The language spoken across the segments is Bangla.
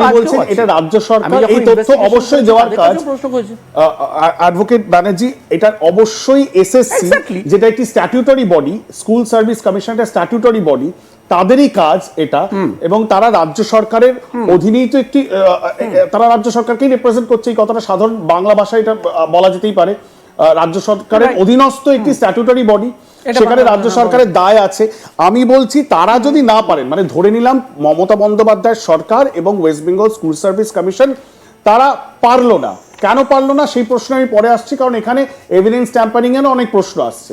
আপনি বলছেন এটা রাজ্য সরকার এই তথ্য অবশ্যই দেওয়ার কাজ। অ্যাডভোকেট ব্যানার্জি এটা অবশ্যই এসএসসি যেটা একটি statutory body school service commission একটা স্ট্যাটিউটরি বডি তাদেরই কাজ এটা। এবং তারা রাজ্য সরকারের অধীনেই তো একটি তারা রাজ্য সরকারকেই রিপ্রেজেন্ট করছে এই কথাটা সাধারণ বাংলা ভাষায় এটা বলা যেতেই পারে। রাজ্য সরকারের অধীনস্থ একটি স্ট্যাটুটারি বডি সেখানে রাজ্য সরকারের দায় আছে। আমি বলছি তারা যদি না পারেন মানে ধরে নিলাম মমতা বন্দ্যোপাধ্যায়ের সরকার এবং West Bengal school service commission তারা পারল না। কেন পারল না? সেই প্রশ্ন আমি পরে আসছি কারণ এখানে এভিডেন্স ট্যাম্পারিং এরও অনেক প্রশ্ন আসছে।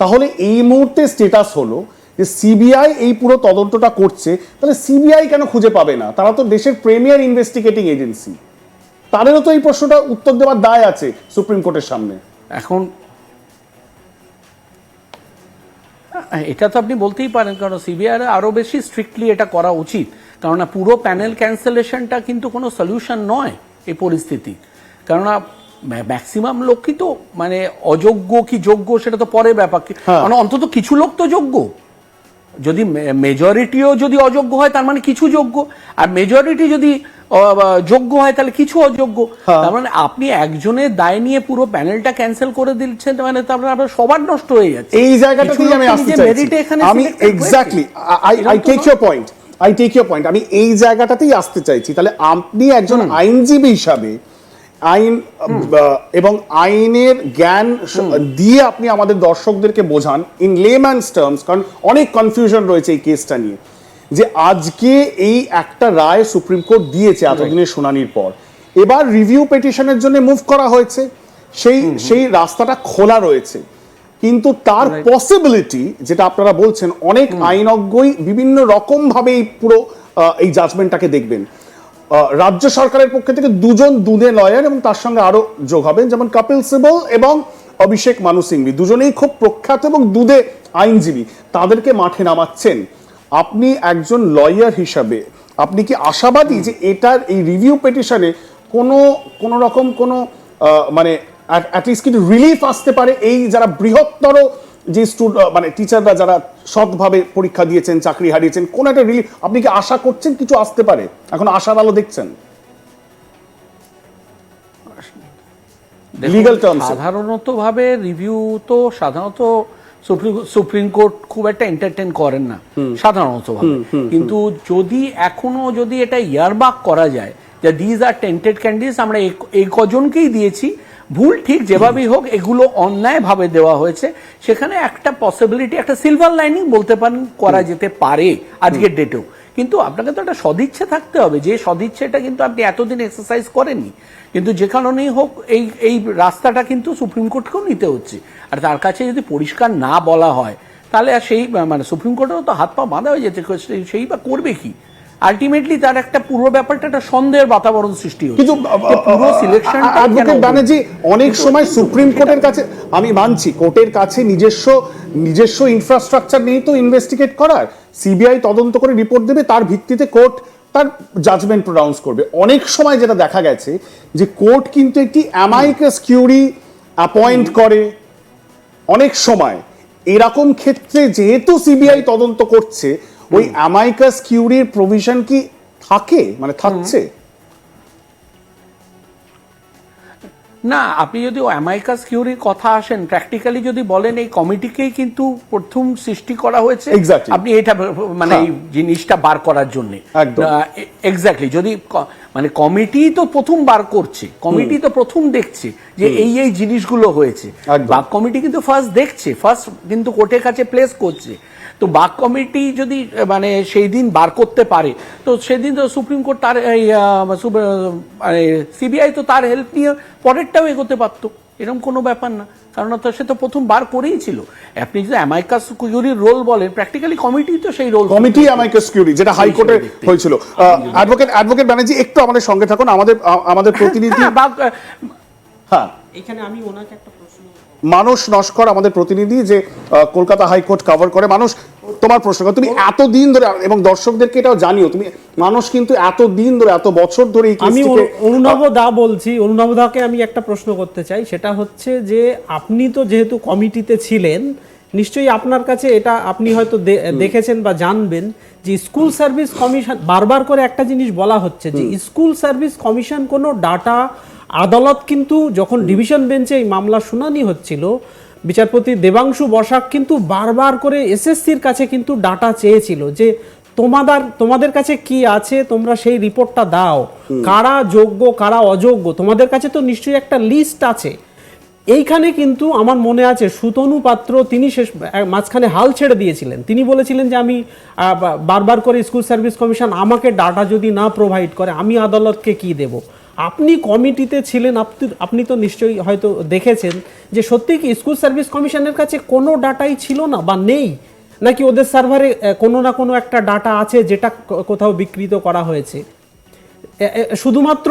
তাহলে এই মুহূর্তে স্টেটাস হলো যে সিবিআই এই পুরো তদন্তটা করছে তাহলে সিবিআই কেন খুঁজে পাবে না? তারা তো দেশের প্রিমিয়ার ইনভেস্টিগেটিং এজেন্সি তাদেরও তো এই প্রশ্নটা উত্তর দেওয়ার দায় আছে সুপ্রিম কোর্টের সামনে। এখন এটা তো আপনি বলতেই পারেন কারণ সিবিআই আরও বেশি স্ট্রিক্টলি এটা করা উচিত। কারণ পুরো প্যানেল ক্যান্সেলেশনটা কিন্তু কোনো সলিউশন নয় এই পরিস্থিতি। কেননা ম্যাক্সিমাম লোকই তো মানে অযোগ্য কি যোগ্য সেটা তো পরে ব্যাপার। কি- হ্যাঁ। মানে অন্তত কিছু লোক তো যোগ্য। যদি মেজরিটিও যদি অযোগ্য হয় তার মানে কিছু যোগ্য। আর মেজরিটি যদি যোগ্য হয় তাহলে কিছু অযোগ্য। হ্যাঁ। তার মানে আপনি একজনের দায় নিয়ে পুরো প্যানেলটা ক্যান্সেল করে দিচ্ছেন মানে তারপরে আপনার সবার নষ্ট হয়ে যাচ্ছে। এই জায়গাটাতেই আমি আসতে চাইছি। আমি। Exactly I I take. Your point I take your point আমি এই জায়গাটাতেই আসতে চাইছি। তাহলে আপনি একজন আইনজীবী হিসাবে আইন এবং আইনের জ্ঞান দিয়ে আপনি আমাদের দর্শকদেরকে বোঝান ইন লেম্যানস টার্মস কারণ অনেক কনফিউশন রয়েছে এই কেসটা নিয়ে। যে আজকে এই একটা রায় সুপ্রিম কোর্ট দিয়েছে এতদিনের শুনানির পর। এবার রিভিউ পিটিশনের জন্য মুভ করা হয়েছে। সেই সেই রাস্তাটা খোলা রয়েছে। কিন্তু তার পসিবিলিটি যেটা আপনারা বলছেন অনেক আইনজ্ঞই বিভিন্ন রকম ভাবে এই পুরো এই জাজমেন্টটাকে দেখবেন। আহ, রাজ্য সরকারের পক্ষ থেকে দুজন দুধে লয়ার এবং তার সঙ্গে আরও যোগ হবেন যেমন কপিল সিবল এবং অভিষেক মানু সিংভি। দুজনেই খুব প্রখ্যাত এবং দুধে আইনজীবী। তাদেরকে মাঠে নামাচ্ছেন। আপনি একজন লয়ার হিসাবে আপনি কি আশাবাদী যে এটার এই রিভিউ পিটিশনে কোনো কোনো রকম কোনো মানে অ্যাটলিস্ট কিন্তু রিলিফ আসতে পারে? এই যারা বৃহত্তর যে স্টুড মানে টিচাররা যারা সৎভাবে পরীক্ষা দিয়েছেন চাকরি হারিয়েছেন কোন একটা রিলিফ আপনি কি আশা করছেন কিছু আসতে পারে? এখন আশার আলো দেখছেন? সাধারণত ভাবে রিভিউ তো সাধারণত সুপ্রিম- সুপ্রিম কোর্ট খুব একটা এন্টারটেন করেন না সাধারণত কিন্তু যদি এখনও যদি এটা ইয়ারবাক করা যায় যে দিজ আর টেন্টেড ক্যান্ডিডেটস আমরা এই- এই কজনকেই দিয়েছি ভুল ঠিক যেভাবেই হোক এগুলো অন্যায় ভাবে দেওয়া হয়েছে সেখানে একটা পসিবিলিটি একটা সিলভার লাইনিং বলতে পারেন করা যেতে পারে আজকের ডেটেও কিন্তু আপনাকে তো একটা সদিচ্ছা থাকতে হবে। যে সদিচ্ছাটা কিন্তু আপনি এতদিন এক্সারসাইজ করেননি। কিন্তু যে কারণেই হোক, এই এই রাস্তাটা কিন্তু সুপ্রিম কোর্টকেও নিতে হচ্ছে। আর তার কাছে যদি পরিষ্কার না বলা হয়, তাহলে আর সেই মানে সুপ্রিম কোর্টেও তো হাত পা বাঁধা হয়ে যেতে সেই বা করবে কি? আলটিমেটলি তার একটা পুরো ব্যাপারটা একটা সন্দেহের বাতাবরণ সৃষ্টি হচ্ছে। কিন্তু পুরো সিলেকশন অ্যাডভোকেট ব্যানার্জি অনেক সময় সুপ্রিম কোর্টের কাছে আমি মানছি কোর্টের কাছে নিজস্ব নিজস্ব ইনফ্রাস্ট্রাকচার নেই তো ইনভেস্টিগেট করার। সিবিআই তদন্ত করে রিপোর্ট দেবে তার ভিত্তিতে কোর্ট তার জাজমেন্ট প্রোনাউন্স করবে। অনেক সময় যেটা দেখা গেছে যে কোর্ট কিন্তু একটি অ্যামাইকাস কিউরি অ্যাপয়েন্ট করে। অনেক সময়। এরকম ক্ষেত্রে যেহেতু সিবিআই তদন্ত করছে ওই অ্যামাইকাস কিউরির প্রভিশন কি থাকে? মানে থাকছে? না আপনি যদি অ্যামাইকাস কিউরির কথা আসেন প্র্যাকটিক্যালি যদি বলেন এই কমিটিকেই কিন্তু প্রথম সৃষ্টি করা হয়েছে। আপনি এটা মানে হ্যাঁ। এই জিনিসটা বার করার জন্য। এক্স্যাক্টলি যদি মানে কমিটি তো প্রথম বার করছে কমিটি তো প্রথম দেখছে যে এই এই জিনিসগুলো হয়েছে। বাক কমিটি কিন্তু ফার্স্ট দেখছে ফার্স্ট কিন্তু কোর্টের কাছে প্লেস করছে। তো বাক কমিটি যদি মানে সেই দিন বার করতে পারে তো সেদিন তো সুপ্রিম কোর্ট তার সিবিআই তো তার হেল্প নিয়ে পরেরটাও এগোতে পারত। এরকম কোনো ব্যাপার না। কারণ তো সে তো প্রথম বার করেই ছিল। আপনি যদি অ্যামাইকাস কিউরির রোল বলেন প্র্যাকটিক্যালি কমিটি তো সেই রোল কমিটি অ্যামাইকাস কিউরি যেটা হাইকোর্টে হয়েছিল। অ্যাডভোকেট অ্যাডভোকেট ব্যানার্জি একটু আমাদের সঙ্গে থাকুন। আমাদের আমাদের প্রতিনিধি হ্যাঁ, বা- হ্যাঁ এখানে আমি ওনাকে একটা প্রশ্ন মানুষ নস্কর আমাদের প্রতিনিধি যে কলকাতা হাইকোর্ট কভার করে। মানুষ তোমার প্রশ্ন করো, তুমি এত দিন ধরে এবং দর্শকদেরকে এটাও জানিও তুমি মানুষ কিন্তু এত দিন ধরে এত বছর ধরে আমি অনুনব দা বলছি অনুনব দাকে আমি একটা প্রশ্ন করতে চাই সেটা হচ্ছে যে আপনি তো যেহেতু কমিটিতে ছিলেন নিশ্চয়ই আপনার কাছে এটা আপনি হয়তো দেখেছেন বা জানবেন যে স্কুল সার্ভিস কমিশন বারবার করে একটা জিনিস বলা হচ্ছে যে স্কুল সার্ভিস কমিশন কোনো ডাটা আদালত কিন্তু যখন ডিভিশন বেঞ্চে এই মামলা শুনানি হচ্ছিল বিচারপতি দেবাংশু বসাক কিন্তু বারবার করে এসএসসির কাছে কিন্তু ডাটা চেয়েছিল যে তোমাদের তোমাদের কাছে কি আছে? তোমরা সেই রিপোর্টটা দাও। কারা যোগ্য কারা অযোগ্য? তোমাদের কাছে তো নিশ্চয়ই একটা লিস্ট আছে। এইখানে কিন্তু আমার মনে আছে সুতনু পাত্র তিনি শেষ মাঝখানে হাল ছেড়ে দিয়েছিলেন। তিনি বলেছিলেন যে আমি বারবার করে স্কুল সার্ভিস কমিশন আমাকে ডাটা যদি না প্রোভাইড করে আমি আদালতকে কি দেব? আপনি কমিটিতে ছিলেন, আপনি আপনি তো নিশ্চয়ই হয়তো দেখেছেন যে সত্যি কি স্কুল সার্ভিস কমিশনের কাছে কোনো ডাটাই ছিল না বা নেই? নাকি ওদের সার্ভারে কোনো না কোনো একটা ডাটা আছে যেটা কোথাও বিকৃত করা হয়েছে? শুধুমাত্র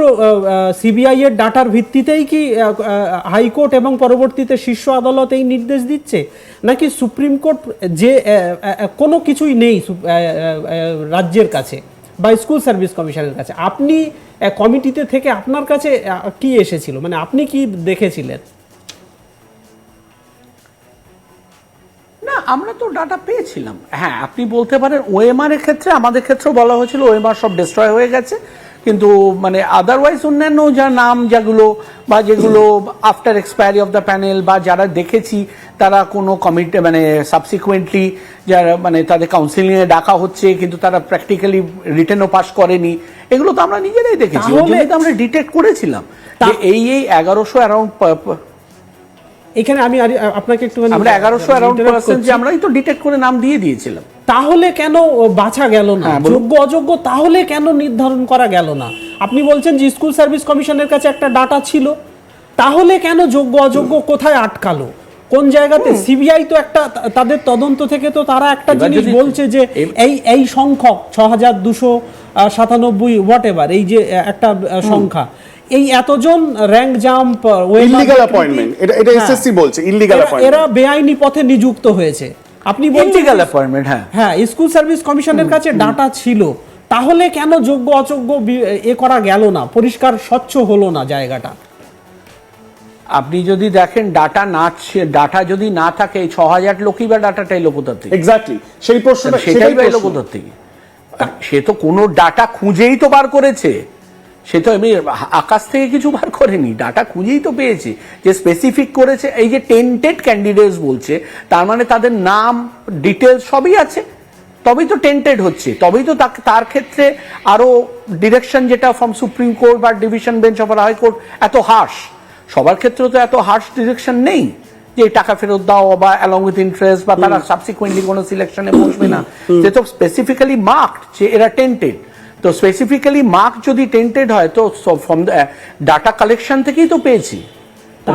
সিবিআই এর ডাটার ভিত্তিতেই কি হাইকোর্ট এবং পরবর্তীতে শীর্ষ আদালত এই নির্দেশ দিচ্ছে? নাকি সুপ্রিম কোর্ট যে কোনো কিছুই নেই রাজ্যের কাছে? বা স্কুল সার্ভিস কমিশনের কাছে। আপনি কমিটিতে থেকে আপনার কাছে কি এসেছিল? মানে আপনি কি দেখেছিলেন? না, আমরা তো ডাটা পেয়েছিলাম। হ্যাঁ আপনি বলতে পারেন ওএমআর এর ক্ষেত্রে, আমাদের ক্ষেত্রেও বলা হয়েছিল ওএমআর সব ডিস্ট্রয় হয়ে গেছে। কিন্তু মানে আদারওয়াইজ অন্যান্য যা নাম যাগুলো বা যেগুলো after expiry of the panel বা যারা দেখেছি তারা কোনো কমিটি মানে সাবসিকুয়েন্টলি যারা মানে তাদের কাউন্সিলিংয়ে ডাকা হচ্ছে কিন্তু তারা প্র্যাকটিক্যালি রিটেনও পাস করেনি এগুলো তো আমরা নিজেরাই দেখেছি। আমরা ডিটেক্ট করেছিলাম যে এই এই এগারোশো অ্যারাউন্ড এখানে আমি আপনাকে একটু আমরা এগারোশো অ্যারাউন্ড পার্সেন্ট যে আমরাই তো ডিটেক্ট করে নাম দিয়ে দিয়েছিলাম। তাহলে কেন বাছা গেল না? হ্যাঁ, যোগ্য অযোগ্য তাহলে কেন নির্ধারণ করা গেল না? আপনি বলছেন যে স্কুল সার্ভিস কমিশনের কাছে একটা ডাটা ছিল। তাহলে কেন যোগ্য অযোগ্য কোথায় আটকালো? কোন জায়গাতে সিবিআই তো একটা তাদের তদন্ত থেকে তো তারা একটা জিনিস বলছে যে এই এই সংখ্যক ছ হাজার দুশো সাতানব্বই হোয়াট এভার এই যে একটা সংখ্যা এই এতজন র্যাঙ্ক জাম্প ইলিগাল অ্যাপয়েন্টমেন্ট এটা এটা এসএসসি বলছে ইলিগাল এরা বেআইনি পথে নিযুক্ত হয়েছে। আপনি বলছেন ইন্টিগ্যাল অ্যাপয়েন্টমেন্ট হ্যাঁ। হ্যাঁ স্কুল সার্ভিস কমিশনের কাছে ডাটা ছিল। তাহলে কেন যোগ্য অযোগ্য এ করা গেল না? পরিষ্কার স্বচ্ছ হলো না জায়গাটা। আপনি যদি দেখেন ডাটা না ডাটা যদি না থাকে ছ হাজার লোকই বা ডাটাটা এলো কোথা থেকে? এক্স্যাক্টলি সেই প্রশ্নটা সেটাই সেটাই বা এলো কোথা থেকে? সে তো কোনো ডাটা খুঁজেই তো বার করেছে। সে তো এমনি আকাশ থেকে কিছু বার করেনি ডাটা খুঁজেই তো পেয়েছে। যে স্পেসিফিক করেছে এই যে টেন্টেড ক্যান্ডিডেটস বলছে তার মানে তাদের নাম ডিটেলস সবই আছে। তবেই তো টেন্টেড হচ্ছে তবেই তো তার ক্ষেত্রে আরও ডিরেকশন যেটা ফ্রম সুপ্রিম কোর্ট বা division bench of high court এত হার্শ সবার ক্ষেত্রে তো এত হার্শ ডিরেকশন নেই যে টাকা ফেরত দাও বা অ্যালং উইথ ইন্টারেস্ট বা তারা সাবসিকুয়েন্টলি কোনো সিলেকশনে বসবে না। সে তো স্পেসিফিক্যালি মার্কড যে এরা টেন্টেড তো স্পেসিফিক্যালি মার্ক যদি টেন্টেড হয় তো ফ্রম ডাটা কালেকশন থেকেই তো পেয়েছি।